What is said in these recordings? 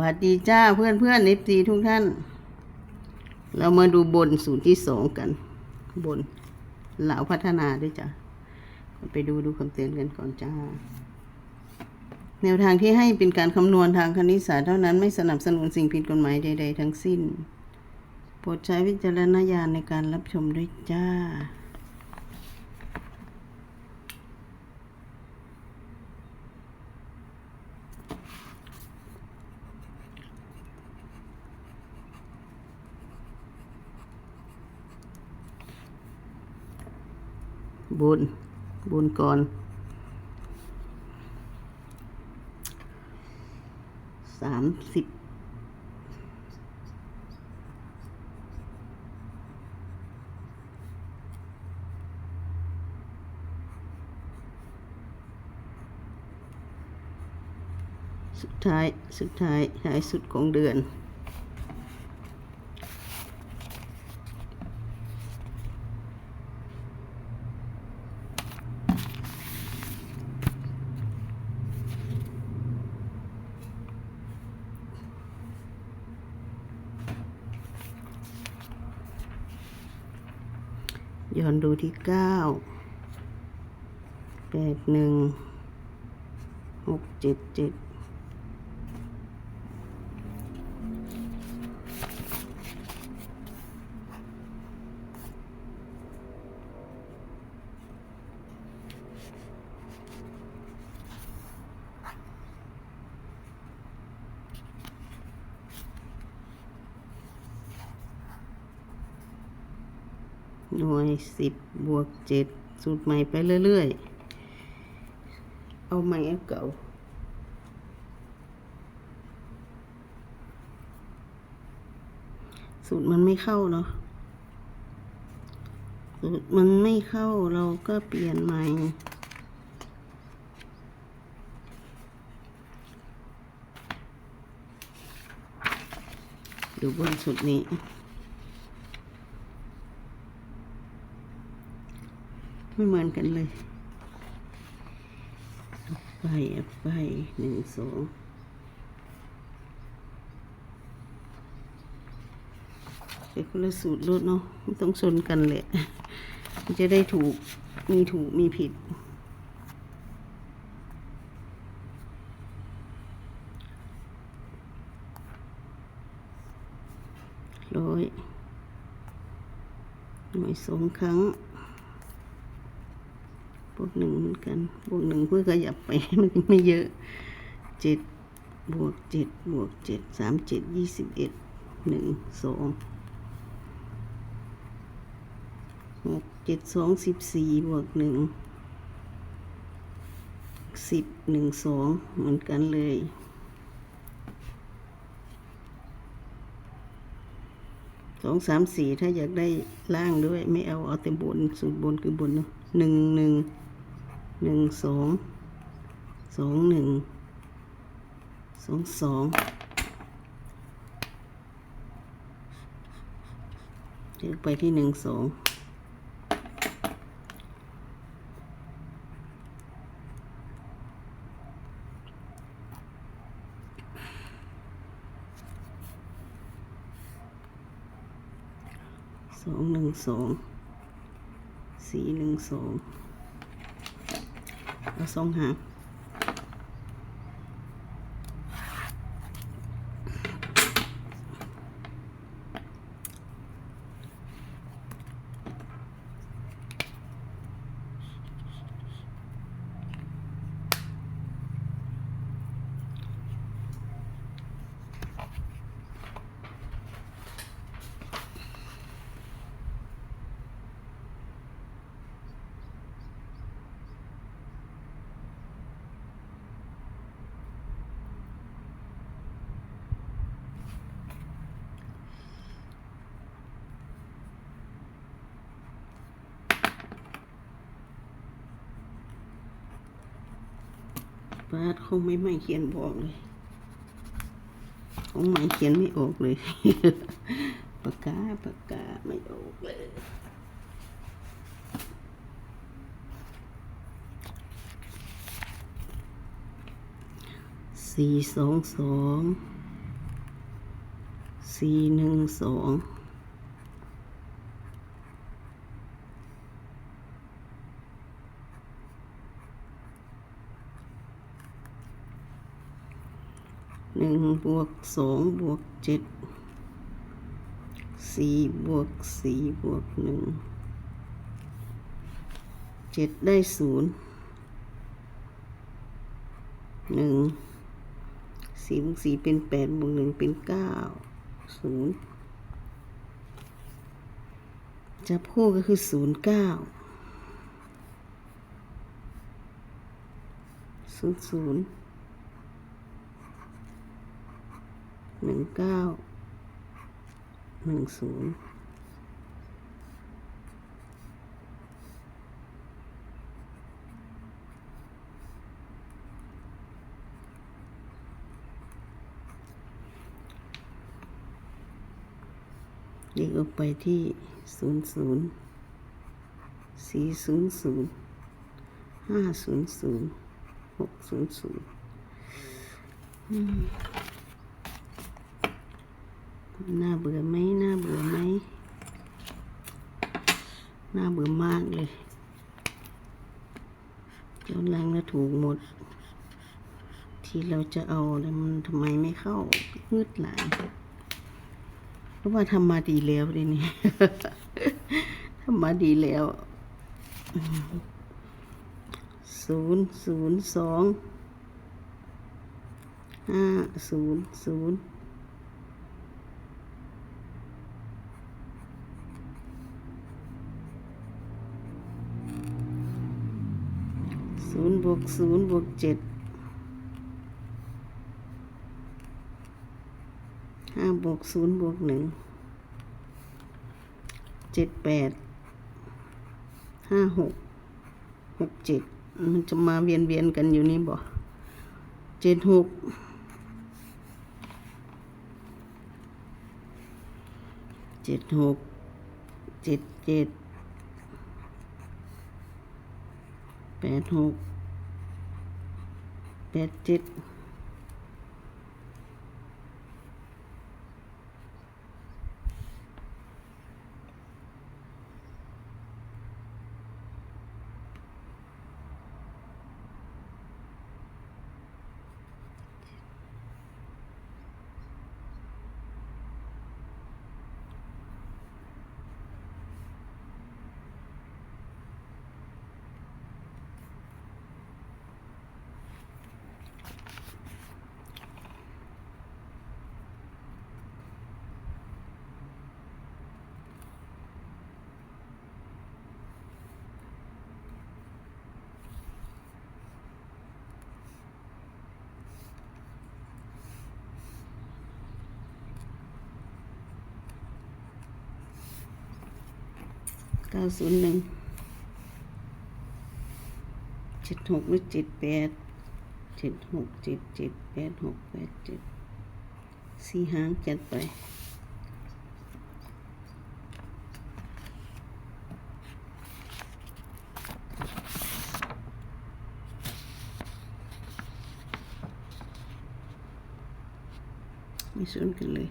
วัสดีจ้าเพื่อนเพื่อนนิตีทุกท่าน เรามาดูบนสูตรที่สองกัน บนเหลาพัฒนาด้วยจ้ะไปดูดูคำเตือนกันก่อนจ้า แนวทางที่ให้เป็นการคำนวณทางคณิตศาสตร์เท่านั้นไม่สนับสนุนสิ่งผิดกฎหมายใด ๆ ทั้งสิ้น โปรดใช้วิจารณญาณในการรับชมด้วยจ้า บน บนก่อนสามสิบสุดท้าย สุดท้ายท้ายสุดของเดือน ย้อนดูที่เก้าแปดหนึ่งหกเจ็ดเจ็ด หน่วยสิบบวกเจ็ดสูตรใหม่ไปเรื่อยๆ เอาใหม่เอาเก่า สูตรมันไม่เข้าเนาะ สูตรมันไม่เข้าเราก็เปลี่ยนใหม่ดูบนสุดนี้ ไม่เหมือนกันเลยไปไปหนึ่งสองเป็นคนละสูตรรถเนาะไม่ต้องชนกันแหละมันจะได้ถูกมีถูกมีผิด ร้อยหน่วยสองครั้ง วกหนึ่งเหมือนกัน บวกหนึ่งเพื่อขยับไปมันไม่เยอะเจ็ดบวกเจ็ดบวกเจ็ดสามเจ็ดยี่สิบเอ็ดหนึ่งสองหกเจ็ดสองสิบสี่บวกหนึ่งสิบหนึ่งสองเหมือนกันเลยสองสามสี่ถ้าอยากได้ล่างด้วย ไม่เอาเอาแต่บนสูตรบนคือบนเนาะหนึ่งหนึ่ง หนึ่งสองสองหนึ่งสองสองเดี๋ยวไปที่หนึ่งสองสองหนึ่งสองสี่หนึ่งสอง เอาสองหาง ปาดคงไม่ไม่เขียนบอกเลยคงไม่เขียนไม่ออกเลย ปากกาปากกาไม่ออกเลยสี่สองสองสี่หนึ่งสองหนึ่ง บวกสองบวกเจ็ดสี่บวกสี่บวกหนึ่งเจ็ดได้ศูนย์หนึ่งสี่บวกสี่เป็นแปดบวกหนึ่งเป็นเก้าศูนย์จับคู่ก็คือศูนย์เก้าศูนย์ศูนย์ห นึ่งเก้าหนึ่งศูนย์เด็กออกไปที่ศูนย์ศูนย์สี่ศูนย์ศูนย์ห้าศูนย์ศูนย์หกศูนย์ศูนย์ น่าเบื่อไหมน่าเบื่อไหมน่าเบื่อมากเลยย้อนหลังแล้วถูกหมด ที่เราจะเอาแล้วมันทำไมไม่เข้ามืดหลายเพราะว่าทำมาดีแล้วดินี่ทำมาดีแล้วศูนย์ศูนย์สองห้าศูนย์ศูนย์ ศูนย์บวกศูนย์บวกเจ็ดห้าบวกศูนย์บวกหนึ่งเจ็ดแปดห้าหกหกเจ็ดมันจะมาเวียนเวียนๆกันอยู่นี่บ่เจ็ดหกเจ็ดหกเจ็ดเจ็ด แปดหกแปดเจ็ด เก้าศูนย์หนึ่งเจ็ดหกหรือเจ็ดแปดเจ็ดหกเจ็ดเจ็ดแปดหกแปดเจ็ดสี่หางจัดไปม่สวนกันเลย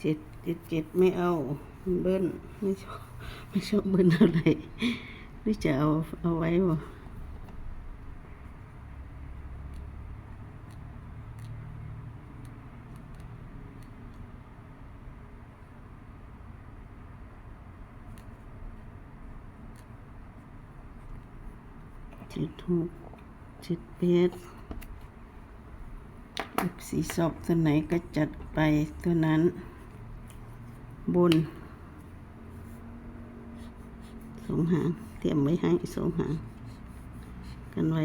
เจ็ดเจ็ดเจ็ดไม่เอาเบิ้ลไม่ชอบไม่ชอบเบิ้ลอะไรหรือจะเอาเอาไว้บ่เจ็ดหกเจ็ดแปดสีสอบตัวไหนก็จัดไปตัวนั้น บนสองหางเตรียมไว้ให้สองหางกันไว้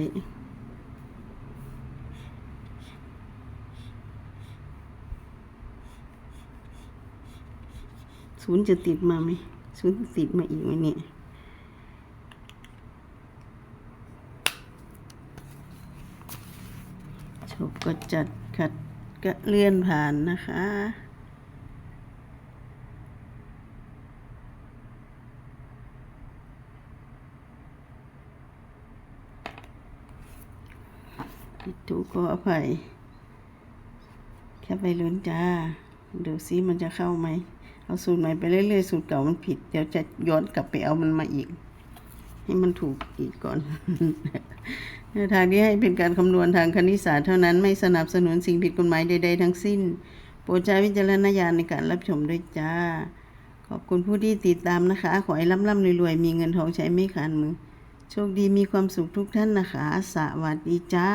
ศูนย์จะติดมาไหมศูนย์ติดมาอีกไหมเนี่ยชบก็จัดขัดก็เลื่อนผ่านนะคะ ผิดถูกขออภัย แค่ไปลุ้นจ้า ดูซิมันจะเข้าไหม เอาสูตรใหม่ไปเรื่อยๆ สูตรเก่ามันผิด เดี๋ยวจะย้อนกลับไปเอามันมาอีก ให้มันถูกอีกก่อนแนวทางที่ให้เป็นการคำนวณทางคณิตศาสตร์เท่านั้นไม่สนับสนุนสิ่งผิดกฎหมายใดๆทั้งสิ้น โปรดใช้วิจารณญาณในการรับชมด้วยจ้า ขอบคุณผู้ที่ติดตามนะคะ ขอให้ร่ำร่ำรวยๆ มีเงินทองใช้ไม่ขาดมือ โชคดีมีความสุขทุกท่านนะคะ สวัสดีจ้า